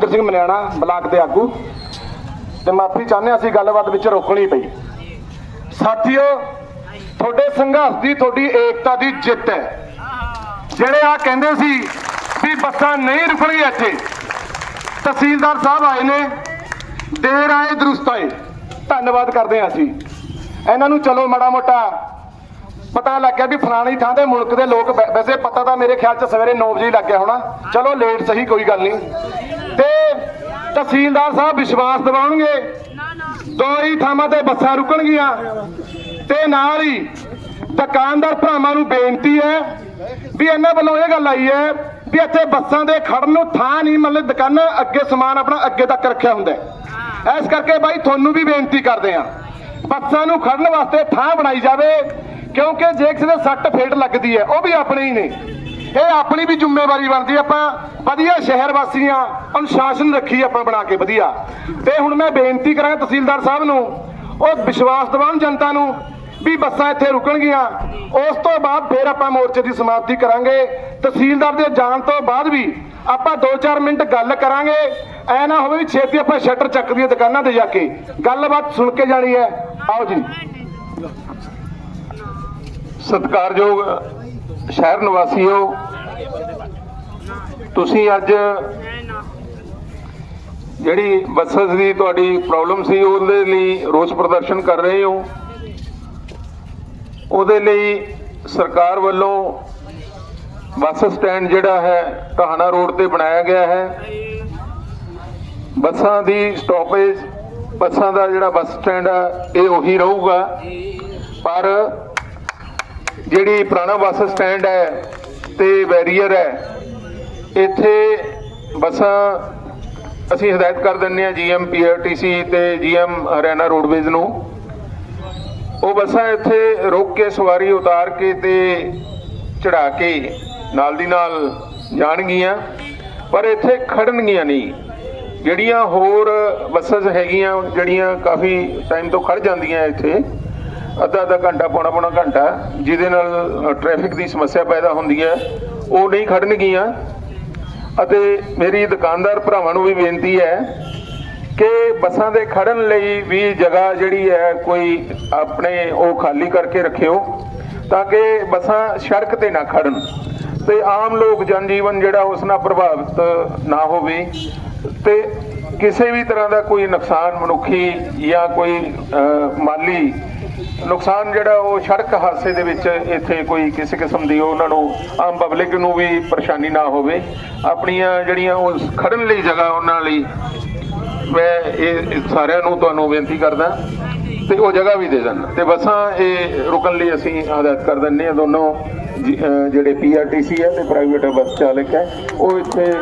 Inder Singh ਮਨਿਆਣਾ block ਦੇ ਆਗੂ। ਤੇ ਮਾਫੀ ਚਾਹੁੰਦੇ ਹਾਂ ਅਸੀਂ ਗੱਲਬਾਤ ਵਿੱਚ ਰੋਕਣੀ ਪਈ। ਸਾਥੀਓ, ਤੁਹਾਡੇ ਸੰਘਰਸ਼ ਦੀ ਤੁਹਾਡੀ ਏਕਤਾ ਦੀ ਜਿੱਤ ਹੈ। ਜਿਹੜੇ ਆ ਕਹਿੰਦੇ ਸੀ ਵੀ ਬੱਸਾਂ ਨਹੀਂ ਰੁਕਣਗੀਆਂ ਇੱਥੇ, ਤਹਿਸੀਲਦਾਰ ਸਾਹਿਬ ਆਏ ਨੇ, ਦੇਰ ਆਏ, ਦਰੁਸਤ ਆਏ। ਧੰਨਵਾਦ ਕਰਦੇ ਹਾਂ ਅਸੀਂ। ਇਹਨਾਂ ਨੂੰ ਚਲੋ ਮਾੜਾ ਮੋਟਾ ਪਤਾ ਲੱਗਿਆ ਵੀ ਫਲਾਣੀ ਥਾਂ ਤੇ ਮੁਲਕ ਦੇ ਲੋਕ ਵੈਸੇ ਪਤਾ ਤਾਂ ਮੇਰੇ ਖਿਆਲ ਚ ਸਵੇਰੇ 9 ਵਜੇ ਹੀ ਲੱਗਿਆ ਹੋਣਾ। ਚਲੋ ਲੇਟ ਸਹੀ ਕੋਈ ਗੱਲ ਨਹੀਂ। ਤਹਿਸੀਲਦਾਰ ਸਾਹਿਬ ਵਿਸ਼ਵਾਸ ਦਿਵਾਉਣਗੇ। ਦੋ ਹੀ ਥਾਵਾਂ ਤੇ ਬੱਸਾਂ ਰੁਕਣਗੀਆਂ। ਤੇ ਨਾਲ ਹੀ ਦੁਕਾਨਦਾਰ ਭਰਾਵਾਂ ਨੂੰ ਬੇਨਤੀ ਹੈ ਵੀ ਇਹਨਾਂ ਵੱਲੋਂ ਇਹ ਗੱਲ ਆਈ ਹੈ ਵੀ ਇੱਥੇ ਬੱਸਾਂ ਦੇ ਖੜਨ ਨੂੰ ਥਾਂ ਨਹੀਂ ਮਤਲਬ ਦੁਕਾਨਾਂ ਅੱਗੇ ਸਮਾਨ ਆਪਣਾ ਅੱਗੇ ਤੱਕ ਰੱਖਿਆ ਹੁੰਦਾ ਇਸ ਕਰਕੇ ਬਾਈ ਤੁਹਾਨੂੰ ਵੀ ਬੇਨਤੀ ਕਰਦੇ ਆ ਬੱਸਾਂ ਨੂੰ ਖੜਨ ਵਾਸਤੇ ਥਾਂ ਬਣਾਈ ਜਾਵੇ ਕਿਉਂਕਿ ਜੇ ਕਿਸੇ ਦੇ ਸੱਟ ਫੇਟ ਲੱਗਦੀ ਹੈ ਉਹ ਵੀ ਆਪਣੇ ਹੀ ਨੇ। ਇਹ ਆਪਣੀ ਵੀ ਜ਼ਿੰਮੇਵਾਰੀ ਬਣਦੀ ਆਪਾਂ ਵਧੀਆ ਸ਼ਹਿਰ ਵਾਸੀਆਂ ਅਨੁਸ਼ਾਸਨ ਰੱਖੀ ਆਪਾਂ ਬਣਾ ਕੇ, ਵਧੀਆ। ਤੇ ਹੁਣ ਮੈਂ ਬੇਨਤੀ ਕਰਾਂ ਤਹਿਸੀਲਦਾਰ ਸਾਹਿਬ ਨੂੰ, ਉਹ ਵਿਸ਼ਵਾਸ ਦਿਵਾਉਣ ਜਨਤਾ ਨੂੰ ਵੀ ਬੱਸਾਂ ਇੱਥੇ ਰੁਕਣਗੀਆਂ, ਉਸ ਤੋਂ ਬਾਅਦ ਫਿਰ ਆਪਾਂ ਮੋਰਚੇ ਦੀ ਸਮਾਪਤੀ ਕਰਾਂਗੇ। ਤਹਿਸੀਲਦਾਰ ਦੇ ਜਾਣ ਤੋਂ ਬਾਅਦ ਵੀ ਆਪਾਂ 2-4 ਮਿੰਟ ਗੱਲ ਕਰਾਂਗੇ। ਐ ਨਾ ਹੋਵੇ ਵੀ ਛੇਤੀ ਆਪਾਂ ਸ਼ਟਰ ਚੱਕ ਦਈਏ ਦੁਕਾਨਾਂ ਤੇ ਜਾ ਕੇ ਗੱਲਬਾਤ ਸੁਣ ਕੇ ਜਾਣੀ ਹੈ। ਆਓ ਜੀ। ਸਤਿਕਾਰਯੋਗ ਸ਼ਹਿਰ ਨਿਵਾਸੀਓ ਤੁਸੀਂ ਅੱਜ ਜਿਹੜੀ ਬੱਸਸ ਦੀ ਤੁਹਾਡੀ ਪ੍ਰੋਬਲਮ ਸੀ, ਉਹਦੇ ਲਈ ਰੋਸ ਪ੍ਰਦਰਸ਼ਨ ਕਰ ਰਹੇ ਹੋ। ਉਹਦੇ ਲਈ ਸਰਕਾਰ ਵੱਲੋਂ ਬੱਸ ਸਟੈਂਡ ਜਿਹੜਾ ਹੈ, ਟਹਾਣਾ ਰੋਡ ਤੇ ਬਣਾਇਆ ਗਿਆ ਹੈ। ਬੱਸਾਂ ਦੀ ਸਟਾਪੇਜ ਬੱਸਾਂ ਦਾ ਜਿਹੜਾ ਬੱਸ ਸਟੈਂਡ ਆ, ਇਹ ਉਹੀ ਰਹੂਗਾ। ਪਰ ਜਿਹੜੀ ਪੁਰਾਣਾ ਬੱਸ ਸਟੈਂਡ ਹੈ ਤੇ ਬੈਰੀਅਰ ਹੈ ਇੱਥੇ ਬੱਸਾਂ ਅਸੀਂ ਹਦਾਇਤ ਕਰ ਦਿੰਦੇ ਹਾਂ ਜੀਐਮ ਪੀਆਰਟੀਸੀ ਤੇ ਜੀਐਮ ਹਰਿਆਣਾ ਰੋਡਵੇਜ਼ ਨੂੰ। ਉਹ ਬੱਸਾਂ ਇੱਥੇ ਰੋਕ ਕੇ, ਸਵਾਰੀ ਉਤਾਰ ਕੇ ਤੇ ਚੜਾ ਕੇ ਨਾਲ ਦੀ ਨਾਲ ਜਾਣਗੀਆਂ, ਪਰ ਇੱਥੇ ਖੜਨਗੀਆਂ ਨਹੀਂ। ਜਿਹੜੀਆਂ ਹੋਰ ਬੱਸਸ ਹੈਗੀਆਂ, ਜਿਹੜੀਆਂ ਕਾਫੀ ਟਾਈਮ ਤੋਂ ਖੜ ਜਾਂਦੀਆਂ ਇੱਥੇ, ਅੱਧਾ ਅੱਧਾ ਘੰਟਾ, ਪੌਣਾ ਪੌਣਾ ਘੰਟਾ, ਜਿਹਦੇ ਨਾਲ ਟ੍ਰੈਫਿਕ ਦੀ ਸਮੱਸਿਆ ਪੈਦਾ ਹੁੰਦੀ ਹੈ, ਉਹ ਨਹੀਂ ਖੜਨਗੀਆਂ ਅਤੇ ਮੇਰੀ ਦੁਕਾਨਦਾਰ ਭਰਾਵਾਂ ਨੂੰ ਵੀ ਬੇਨਤੀ ਹੈ ਕਿ ਬੱਸਾਂ ਦੇ ਖੜਨ ਲਈ ਵੀ ਜਗ੍ਹਾ ਜਿਹੜੀ ਹੈ ਕੋਈ ਆਪਣੇ ਉਹ ਖਾਲੀ ਕਰਕੇ ਰੱਖਿਓ ਤਾਂ ਕਿ ਬੱਸਾਂ ਸੜਕ ਤੇ ਨਾ ਖੜਨ ਤੇ ਆਮ ਲੋਕ ਜਨਜੀਵਨ ਜਿਹੜਾ ਉਸ ਨਾਲ ਪ੍ਰਭਾਵਿਤ ਨਾ ਹੋਵੇ ਤੇ ਕਿਸੇ ਵੀ ਤਰ੍ਹਾਂ ਦਾ ਕੋਈ ਨੁਕਸਾਨ ਮਨੁੱਖੀ ਜਾਂ ਕੋਈ ਮਾਲੀ ਨੁਕਸਾਨ ਜਿਹੜਾ ਉਹ ਸੜਕ ਹਾਦਸੇ ਦੇ ਵਿੱਚ ਇੱਥੇ ਕੋਈ ਕਿਸੇ ਕਿਸਮ ਦੀ ਉਹਨਾਂ ਨੂੰ ਆਮ ਪਬਲਿਕ ਨੂੰ ਵੀ ਪਰੇਸ਼ਾਨੀ ਨਾ ਹੋਵੇ। ਆਪਣੀਆਂ ਜਿਹੜੀਆਂ ਉਹ ਖੜਨ ਲਈ ਜਗ੍ਹਾ ਉਹਨਾਂ ਲਈ ਮੈਂ ਇਹ ਸਾਰਿਆਂ ਨੂੰ ਤੁਹਾਨੂੰ ਬੇਨਤੀ ਕਰਦਾ ਤੇ ਉਹ ਜਗ੍ਹਾ ਵੀ ਦੇ ਦੇਣ ਤੇ ਬੱਸਾਂ ਇਹ ਰੁਕਣ ਲਈ ਅਸੀਂ ਹਦਾਇਤ ਕਰ ਦਿੰਦੇ ਹਾਂ ਦੋਨੋਂ ਜਿਹੜੇ ਪੀਆਰਟੀਸੀ ਹੈ ਤੇ ਪ੍ਰਾਈਵੇਟ ਬੱਸ ਚਾਲਕ ਹੈ ਉਹ ਇੱਥੇ